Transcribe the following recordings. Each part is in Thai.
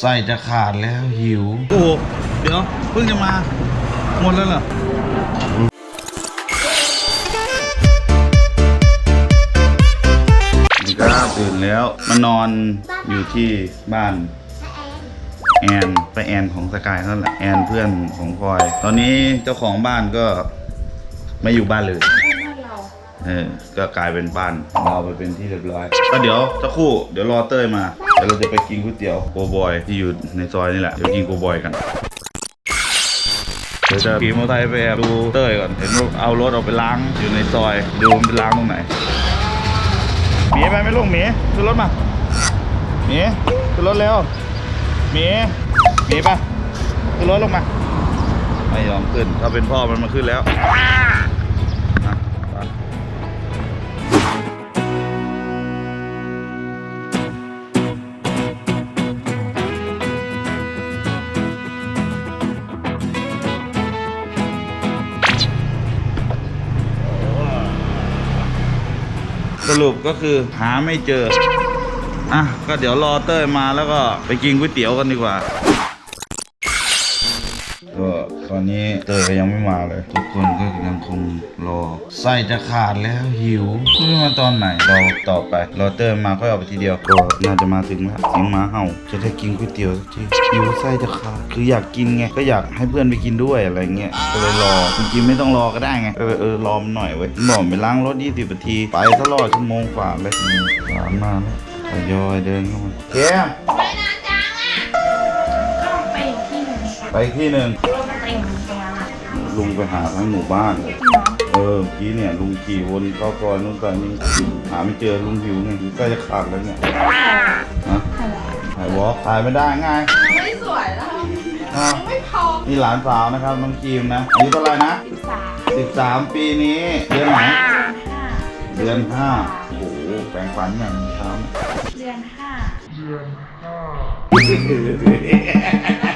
ใส่จะขาดแล้วหิว โอ้โหเดี๋ยวเพิ่งจะมา หมดแล้วเหรอนี่ก็ตื่นแล้วมานอนอยู่ที่บ้าน แอนไปแอนของสกายนั่นแหละแอนเพื่อนของพลอย ตอนนี้เจ้าของบ้านก็ไม่อยู่บ้านเลยเออ ก็กลายเป็นบ้านเราไปเป็นที่เรียบร้อย ก็เดี๋ยวสักครู่เดี๋ยวรอเต้ยมาเดี๋ยวเราจะไปกินก๋วยเตี๋ยวโกบอยที่อยู่ในซอยนี่แหละเดี๋ยวกินโกบอยกันเดี๋ยวจะขี่มอเตอร์ไซค์ไปแอบดูเต้ยก่อนเห็นว่าเอารถเอาไปล้างอยู่ในซอย ดูมันไปล้างตรงไหนหมีไปไหม่ลงหมีขึ้นรถมาหมีขึ้นรถเร็วหมีหมีไปขึ้นรถลงมาไม่ยอมขึ้นถ้าเป็นพ่อมันมาขึ้นแล้ว สรุปก็คือหาไม่เจอ อะ ก็เดี๋ยวรอเต้ยมาแล้วก็ไปกินก๋วยเตี๋ยวกันดีกว่า อนนี้เตยก็ยังไม่มาเลย ทุกคนก็ยังคงรอไส้จะขาดแล้วหิวไม่รู้มาตอนไหนเราต่อไปรอเตยมาค่อยเอาไปทีเดียวก็น่าจะมาถึงแล้วเสียงหมาเห่าจะได้กินก๋วยเตี๋ยวสักทีหิวไส้จะขาดคืออยากกินไงก็อยากให้เพื่อนไปกินด้วยอะไรเงี้ยก็เลยรอจริงๆไม่ต้องรอก็ได้ไงเออเออรอมันหน่อยเว้ยบอกไปล้างรถ20นาทีไปตลอดชั่วโมงกว่าเลยอืมสามมาแล้วทยอยเดินเข้ามาเทียมไม่นานจังอะก็ไปอีกที่หนึ่งไปอีกที่หนึ่ง ลุงไปหาทั้งหมู่บ้านเลยจริงเหรอเออเมื่อกี้เนี่ยลุงขี่วนเข้าซอยนู่นซอยนี้หาไม่เจอลุงหิวไงใกล้จะขาดแล้วเนี่ยฮะถ่ายวอล์กถ่ายไม่ได้ไงไม่สวยแล้วอ้าวไม่พอนี่หลานสาวนะครับน้องครีมนะอายุเท่าไหร่นะสิบสาม13ปีนี้เดือนไหนห้าเดือนห้าโอ้โหแปลงฟันอย่างเช้าเนี่ยเดือนห้าเออห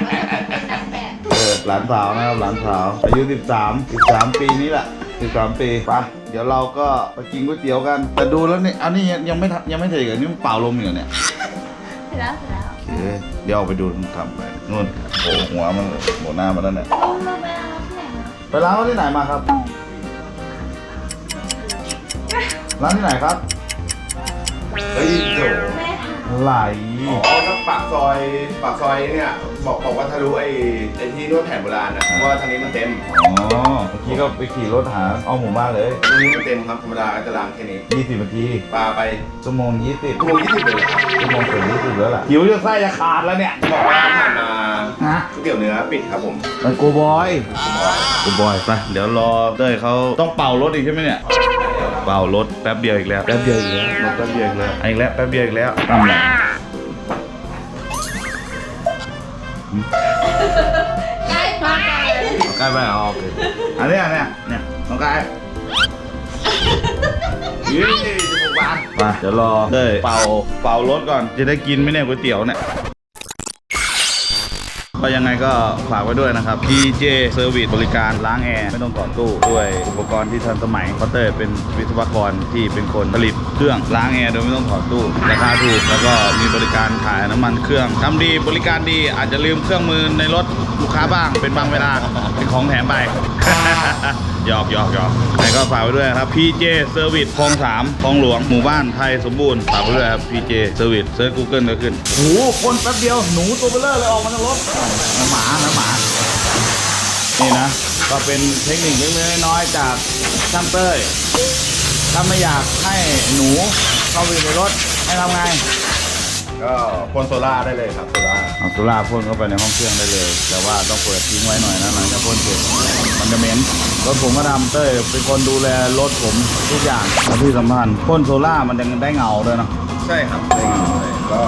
ลานสาวนะครับหลานสาวอายุ13 13 ปีนี้แหละ13ปีไปเดี๋ยวเราก็ไปกินก๋วยเตี๋ยวกัน แต่ดูแล้วเนี่ยอันนี้ยังยังไม่ทำยังไม่เทกันนี่มันเป่าลมอยู่เนี่ยเสร็จแล้วเสร็จแล้วโอเคเดี๋ยวออกไปดูมันทำไปนู่นโผล่หัวมันเลยโผล่หน้ามันนั่นแหละลงลงไปแล้วที่ไหนนะไปร้านเขาที่ไหนมาครับ ร้านที่ไหนครับเฮ้ยเดี๋ยวแม่ถามไหลอ๋อถ้า ปากซอยปากซอยเนี่ยบอกบอกว่าทะลุไอ้ไอ้ที่นวดแผนโบราณนะเพราะว่าทางนี้มันเต็มอ๋อเมื่อกี้ก็ไปขี่รถหาเอาหมู่บ้านเลยตรงนี้มันเต็มครับธรรมดาจะล้างแค่นี้20นาทีปลาไปชั่วโมง20ชั่วโมงยี่สิบเลยเหรอครับชั่วโมงเกือบ20แล้วล่ะหิวจะไส้จะขาดแล้วเนี่ยบอกว่าผ่านมาฮะก๋วยเตี๋ยวเนื้อปิดครับผมมันกูบอยกูบอยไปเดี๋ยวรอเต้ยเขาต้องเป่ารถอีกใช่ไหมเนี่ยเป่ารถแป๊บเดียวอีกแล้วแป๊บเดียวอีกแล้วรถแป๊บเดียวอีกแล้วอีกแล้วแป๊บเดียวอีกแล้วทำไร ใกล้ไปเอาใกล้ไปเอาโอเคอันเนี้ยเนี่ยเนี่ยน้องกายยืดจมูกบานไปเดี๋ยวรอเต้ยเป่าเป่ารถก่อนจะได้กินไหมเนี่ยก๋วยเตี๋ยวเนี่ย ก็ยังไงก็ฝากไว้ด้วยนะครับ PJ Service บริการล้างแอร์ ไม่ต้องต่อตู้ ด้วยอุปกรณ์ที่ทันสมัยเพราะเต้ยเป็นวิศวกรที่เป็นคนผลิตเครื่องล้างแอร์โดยไม่ต้องถอดตู้ราคาถูกแล้วก็มีบริการถ่ายน้ำมันเครื่องทำดีบริการดีอาจจะลืมเครื่องมือในรถลูกค้าบ้างเป็นบางเวลาเป็นของแถมไปหยอกหยอกหยอก ก็ฝากไว้ด้วยนะครับ PJ Service คลองสามคลองหลวงหมู่บ้านไทยสมบูรณ์ฝากไว้ด้วยครับ PJ Service เซิร์ช Google ก็ขึ้นโอ้โหคนแป๊บเดียวหนูตัวเบลเลอร์เลยออกมาจากรถน้ำหมาน้ำหมา นี่นะ ก็เป็นเทคนิคเล็กๆน้อยๆจากช่างเต้ยถ้าไม่อยากให้หนูเข้าไปในรถให้ทำไงก็พ่นโซล่าได้เลยครับโซล่าเอาสุราพ่นเข้าไปในห้องเครื่องได้เลย แต่ว่าต้องเปิดทิ้งไว้หน่อยนะหลังจากพ่นเสร็จมันจะเหม็น รถผมก็ทำเต้ยเป็นคนดูแลรถผมทุกอย่างและที่สำคัญพ่นโซล่ามันยังได้เงาด้วยเนาะ ใช่ครับได้เงินเลยก็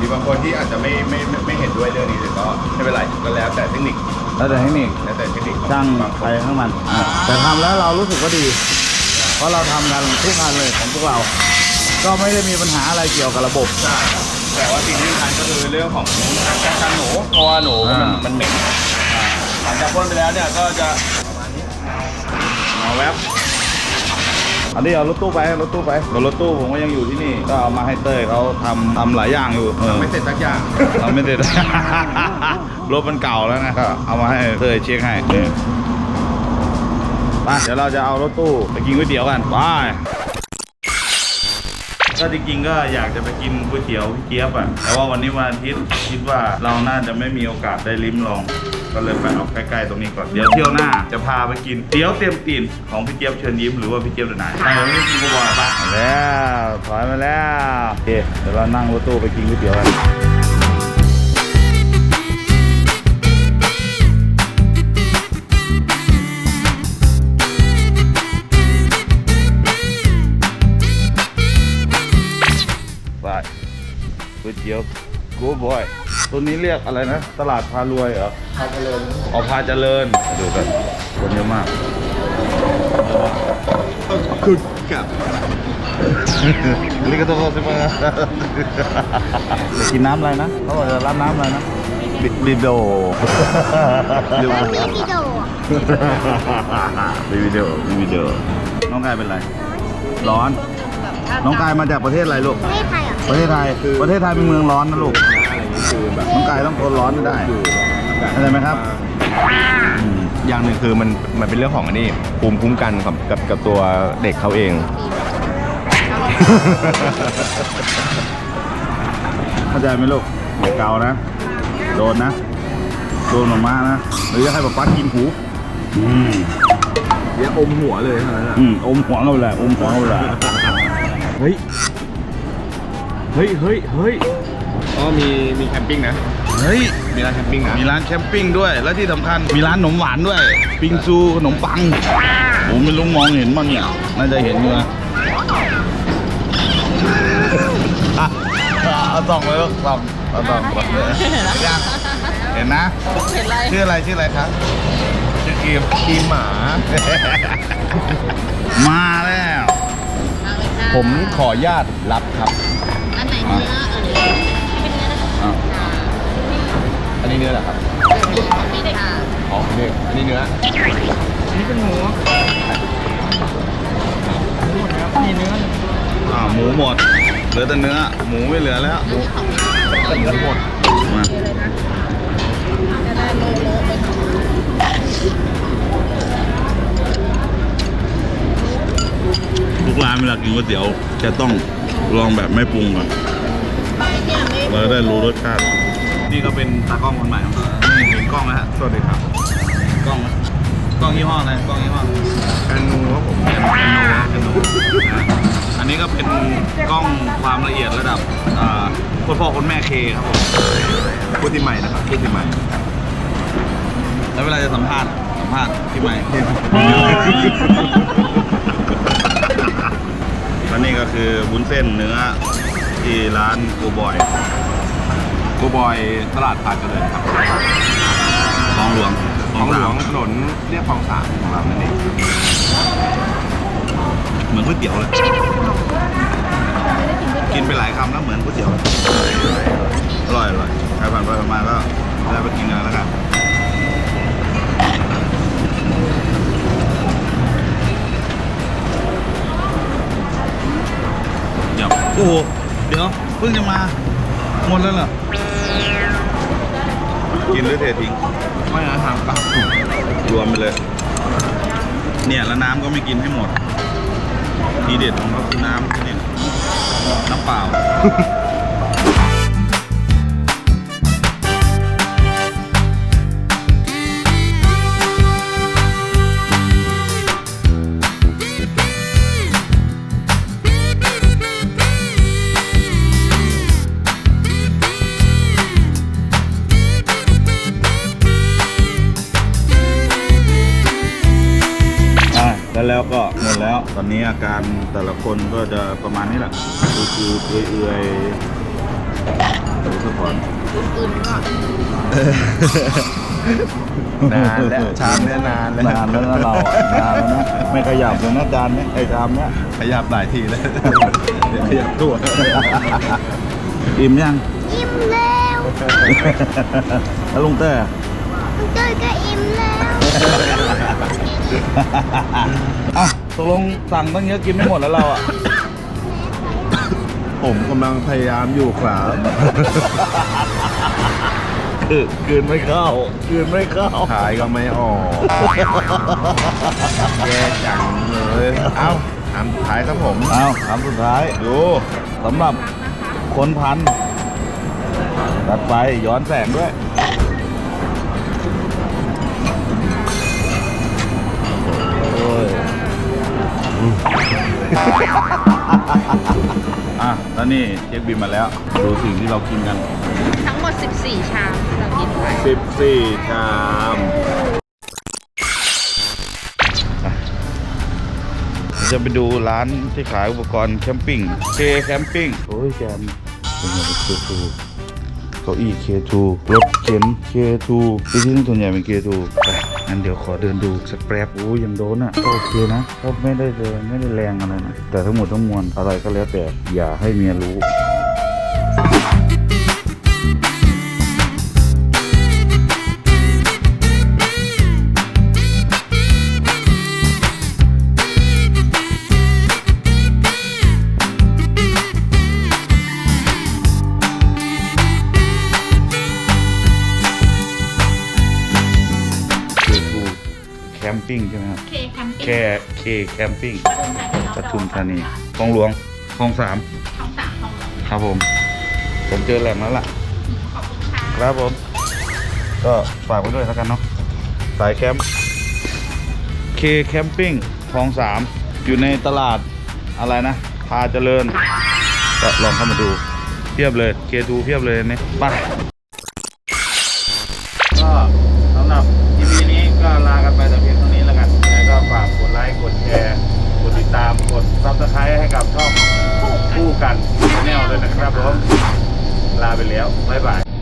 มีบางคนที่อาจจะไม่ไม่ไม่ไม่เห็นด้วยเรื่องนี้แต่ก็ไม่เป็นไรก็แล้วแต่เทคนิคแล้วแต่เทคนิคแล้วแต่เทคนิคของช่างบางคใครนข้างมันอะแต่ทำแล้วเรารู้สึกว่าดี เพราะเราทำกันทุกงานเลยของพวกเรา ก็ไม่ได้มีปัญหาอะไรเกี่ยวกับระบบ ใช่แต่ว่าสิ่งที่สำคัญก็คือเรื่องของการกันหนูเพราะว่าหนูมันอ่ามั มันเหม็นหลังจากพ่นไปแล้วเนี่ยก็จะ เอาแวบอันนี้เอารถตู้ไปรถตู้ไปรถตู้ผมก็ยังอยู่ที่นี่ ก็เอามาให้เต้ยเขาทำทำหลายอย่างอยู่เออไม่เสร็จสักอย่างทำไม่เสร็จ รถมันเก่าแล้วนะก็เอามาให้เต้ยเช็คให้นี่ไปเดี๋ยวเราจะเอารถตู้ไปกินก๋วยเตี๋ยวกันไป ก็จริงๆก็อยากจะไปกินก๋วยเตี๋ยวพี่เจี๊ยบอะ แต่ว่าวันนี้วันอาทิตย์คิดว่าเราน่าจะไม่มีโอกาสได้ลิ้มลอง ก็เลยไปเอาใกล้ๆตรงนี้ก่อน เดี๋ยวเที่ยวหน้าจะพาไปกินเตี๋ยวเต็มตีนของพี่เจี๊ยบเชิญยิ้มหรือว่าพี่เจี๊ยบเดนายไปวันนี้กินกูบอยปะมาแล้วถอยมาแล้วโอเคเดี๋ยวเรานั่งรถตู้ไปกินก๋วยเตี๋ยวกัน ก๋วยเตี๋ยวกูบอยตัวนี้เรียกอะไรนะ ตลาดพารวยเหรอพาเจริญอ๋อพาเจริญดูกันคนเยอะมากคือกับลิกาโตโกซิมาจะกินน้ำอะไรนะเขาบอกจะรับน้ำอะไรนะบิบิโดบิวิดีโอบิวิดีโอบิวิดีโอน้องกายเป็นไร ร้อน น้องกายมาจากประเทศอะไรลูกไม่ใครอะ ประเทศไทย ประเทศไทยเป็นเมืองร้อนนะลูกอะไรอย่างนี้คือแบบน้องกายต้องทนร้อนให้ได้เข้าใจไหมครับอืมอย่างหนึ่งคือมันมันเป็นเรื่องของอันนี้ภูมิคุ้มกันกับกับกับตัวเด็กเขาเอง เข้าใจไหมลูกอย่าเกานะ โดนนะ โดนออกมานะ หรือจะให้ป๊าป๊ากินหูอืมเดี๋ยวอมหัวเลยเท่านั้นอืมอมหัวเราแหละอมหัวเราแหละเฮ้ย เฮ้ยเฮ้ยเฮ้ยอ๋อมีมีแคมปิ้งนะ เฮ้ย มีร้านแคมปิ้งนะ มีร้านแคมปิ้งด้วย และที่สำคัญมีร้านขนมหวานด้วย ปิงซูขนมปังผมไม่รู้มองเห็นมั้งเนี่ย น่าจะเห็นอยู่นะอะเอาส่องเลยลูกส่องเอาส่องส่องเลยยังเห็นนะ เห็นไรชื่ออะไรชื่ออะไรครับชื่อกีมทีมหมา มาแล้ว ผมขออนุญาตรับครับ อันไหนเนื้อเออเป็นเนื้อนะคะอ้าวอันนี้เนื้อเหรอครับมีเด็กค่ะอ๋อเนื้ออันนี้เนื้ออ่าหมูหมด เหลือแต่เนื้อ หมูไม่เหลือแล้วแต่เนื้อหมดมาทุกร้านเวลากินก๋วยเตี๋ยวจะต้องลองแบบไม่ปรุงก่อน เราจะได้รู้รสชาตินี่ก็เป็นตากล้องคนใหม่ของเรานี่เห็นกล้องแล้วฮะสวัสดีครับกล้องไหมกล้องยี่ห้ออะไรกล้องยี่ห้อแอนนูครับผมแคนโนแคนโนนะอันนี้ก็เป็นกล้องความละเอียดระดับอ่าคุณพ่อคุณแม่เคครับผมพูดที่ใหม่นะครับพูดที่ใหม่แล้วเวลาจะสัมภาษณ์สัมภาษณ์ที่ใหม่และนี่ก็คือบุ้นเส้นเนื้อที่ร้านกูบอย กูบอยตลาดพาเจริญครับคลองหลวงของหลวงสามถนนเรียบคลองสามของเรานั่นเองเหมือนก๋วยเตี๋ยวเลยกินไปหลายคำแล้วเหมือนก๋วยเตี๋ยวเลยอร่อยอร่อยใครผ่านไปผ่านมาก็ได้ไปกินกันแล้วกันเดี๋ยวโอ้โหเดี๋ยวเพิ่งจะมา หมดแล้วเหรอ กินหรือเททิ้ง ไม่นะทางกลับรวมไปเลย เนี่ยแล้วน้ำก็ไม่กินให้หมด ทีเด็ดของเขาคือน้ำเนี่ยน้ำเปล่า แล้วแล้วก็หมดแล้ว ตอนนี้อาการแต่ละคนก็จะประมาณนี้แหละคือคือเอื่อยเอื่อยๆดูสะพอนนานแล้วชามเนี้ยนานแล้วนานแล้วนะเราอะนานแล้วนะไม่ขยับเลยนะจานเนี้ยไอ้จานเนี้ยขยับหลายทีแล้วเดี๋ยวขยับตัวอิ่มยังอิ่มแล้วแล้วลุงเต้อะเจอก็อิ่มแล้วเอ้าตกลงสั่งตั้งเยอะกินไม่หมดแล้วเราอะ ผมกำลังพยายามอยู่ครับคือคืนไม่เข้าคืนไม่เข้า ขายก็ไม่ออก แย่จังเลย เอ้าอันสุดท้ายครับผมเอาคำสุดท้ายดูสำหรับคนพันตัดไปย้อนแสงด้วย อะแล้วนี่เช็คบินมาแล้ว ดูสิ่งที่เรากินกัน ทั้งหมด 14 ชามที่เรากินไป14ชามจะไปดูร้านที่ขายอุปกรณ์แคมปิ้งเคแคมปิ้งโอ้ยแกมเป็นไงเป็นเคทูเก้าอี้เคทูรถเข็นเคทูที่ที่นี่ส่วนใหญ่เป็นเคทูไป งั้นเดี๋ยวขอเดินดูสักแป๊บโอ้ยยังโดนอะโอเคนะก็ไม่ได้เดินไม่ได้แรงอะไรนะแต่ทั้งหมดทั้งมวลอะไรก็แล้วแต่อย่าให้เมียรู้ ปิ้งใช่ไหมครับเคแคมปิ้งแค่เคแคมปิ้งปทุมธานีปทุมธานีคลองหลวงคลองสามท้องสามท้องหลวงครับผม ผมเจอแหล่งแล้วล่ะ ขอบคุณค่ะครับผม ก็ฝากไว้ด้วยแล้วกันเนาะสายแคมป์เคแคมปิ้งคลองสามอยู่ในตลาดอะไรนะ พาเจริญ ก็ลองเข้ามาดูเพียบเลยเคทูเพียบเลยเนี่ยไป ตามกดซับสไครต์ให้กับช่องคู่กันแนวเลยนะครับผมลาไปแล้ว บ๊ายบาย